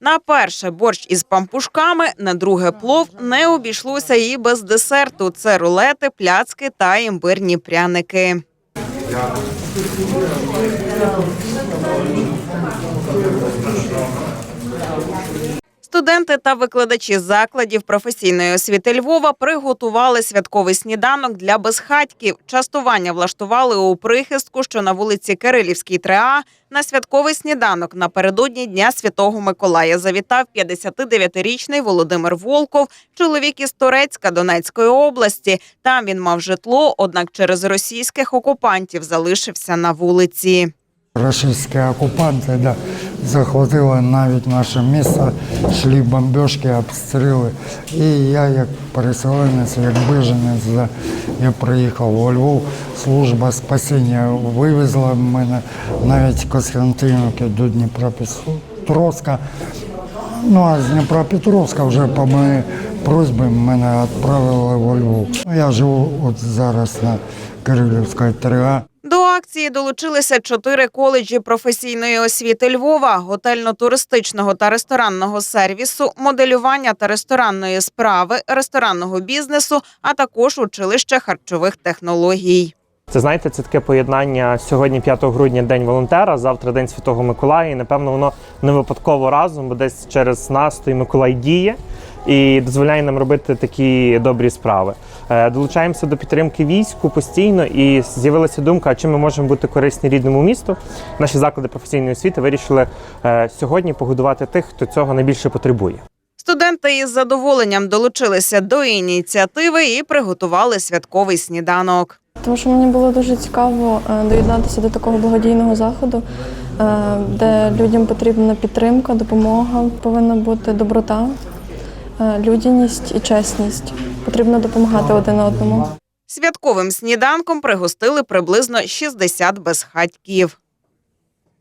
На перше борщ із пампушками, на друге плов не обійшлося і без десерту. Це рулети, пляцки та імбирні пряники. Студенти та викладачі закладів професійної освіти Львова приготували святковий сніданок для безхатьків. Частування влаштували у прихистку, що на вулиці Кирилівській 3А. На святковий сніданок напередодні Дня Святого Миколая завітав 59-річний Володимир Волков, чоловік із Торецька Донецької області. Там він мав житло, однак через російських окупантів залишився на вулиці. Російські окупанти да, захватили навіть наше місто, йшли бомбіжки, обстріли. І я, як переселенець, як біженець, да, я приїхав у Львов, служба спасіння вивезла мене навіть Костянтинівки до Дніпропетровська. Ну а з Дніпропетровська вже по моїй просьбі мене відправили у Львов. Ну, Я живу от зараз на Кирилівській 3А. Акції долучилися чотири коледжі професійної освіти Львова, готельно-туристичного та ресторанного сервісу, моделювання та ресторанної справи, ресторанного бізнесу, а також училище харчових технологій. Це знаєте, це таке поєднання сьогодні, 5 грудня, день волонтера, завтра день Святого Миколая. І напевно воно не випадково разом, бо десь через нас той Миколай діє і дозволяє нам робити такі добрі справи. Е, Долучаємося до підтримки війську постійно, і з'явилася думка, чим ми можемо бути корисні рідному місту. Наші заклади професійної освіти вирішили е, сьогодні погодувати тих, хто цього найбільше потребує. Студенти із задоволенням долучилися до ініціативи і приготували святковий сніданок. Тому що мені було дуже цікаво е, доєднатися до такого благодійного заходу, де людям потрібна підтримка, допомога, повинна бути доброта, людяність і чесність. Потрібно допомагати один одному. Святковим сніданком пригостили приблизно 60 безхатьків.